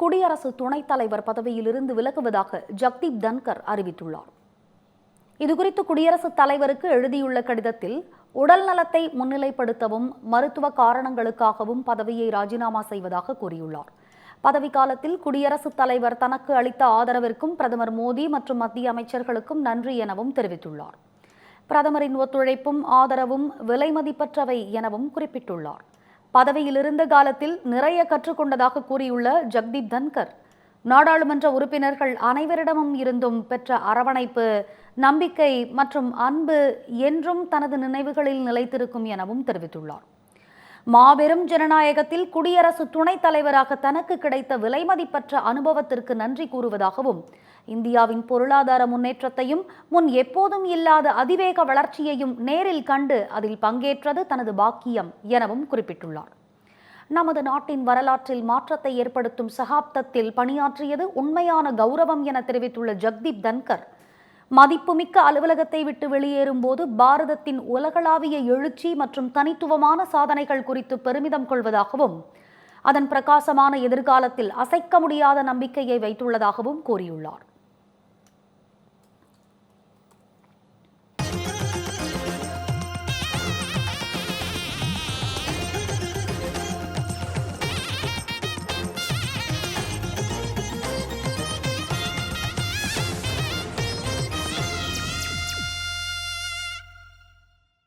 குடியரசு துணைத் தலைவர் பதவியிலிருந்து விலகுவதாக ஜக்தீப் தன்கர் அறிவித்துள்ளார். இதுகுறித்து குடியரசுத் தலைவருக்கு எழுதியுள்ள கடிதத்தில் உடல் நலத்தை முன்னிலைப்படுத்தவும் மருத்துவ காரணங்களுக்காகவும் பதவியை ராஜினாமா செய்வதாக கூறியுள்ளார். பதவிக்காலத்தில் குடியரசுத் தலைவர் தனக்கு அளித்த ஆதரவிற்கும் பிரதமர் மோடி மற்றும் மத்திய அமைச்சர்களுக்கும் நன்றி எனவும் தெரிவித்துள்ளார். பிரதமரின் ஒத்துழைப்பும் ஆதரவும் விலைமதிப்பற்றவை எனவும் குறிப்பிட்டுள்ளார். பதவியில் இருந்த காலத்தில் நிறைய கற்றுக்கொண்டதாக கூறியுள்ள ஜக்தீப் தன்கர் நாடாளுமன்ற உறுப்பினர்கள் அனைவரிடமும் இருந்தும் பெற்ற அரவணைப்பு நம்பிக்கை மற்றும் அன்பு என்றும் தனது நினைவுகளில் நிலைத்திருக்கும் எனவும் தெரிவித்துள்ளார். மாபெரும் ஜனநாயகத்தில் குடியரசு துணைத் தலைவராக தனக்கு கிடைத்த விலைமதிப்பற்ற அனுபவத்திற்கு நன்றி கூறுவதாகவும் இந்தியாவின் பொருளாதார முன்னேற்றத்தையும் முன் எப்போதும் இல்லாத அதிவேக வளர்ச்சியையும் நேரில் கண்டு அதில் பங்கேற்றது தனது பாக்கியம் எனவும் குறிப்பிட்டுள்ளார். நமது நாட்டின் வரலாற்றில் மாற்றத்தை ஏற்படுத்தும் சகாப்தத்தில் பணியாற்றியது உண்மையான கௌரவம் என தெரிவித்துள்ள ஜக்தீப் தன்கர் மதிப்புமிக்க அலுவலகத்தை விட்டு வெளியேறும் போது பாரதத்தின் உலகளாவிய எழுச்சி மற்றும் தனித்துவமான சாதனைகள் குறித்து பெருமிதம் கொள்வதாகவும் அதன் பிரகாசமான எதிர்காலத்தில் அசைக்க முடியாத நம்பிக்கையை வைத்துள்ளதாகவும் கூறியுள்ளார்.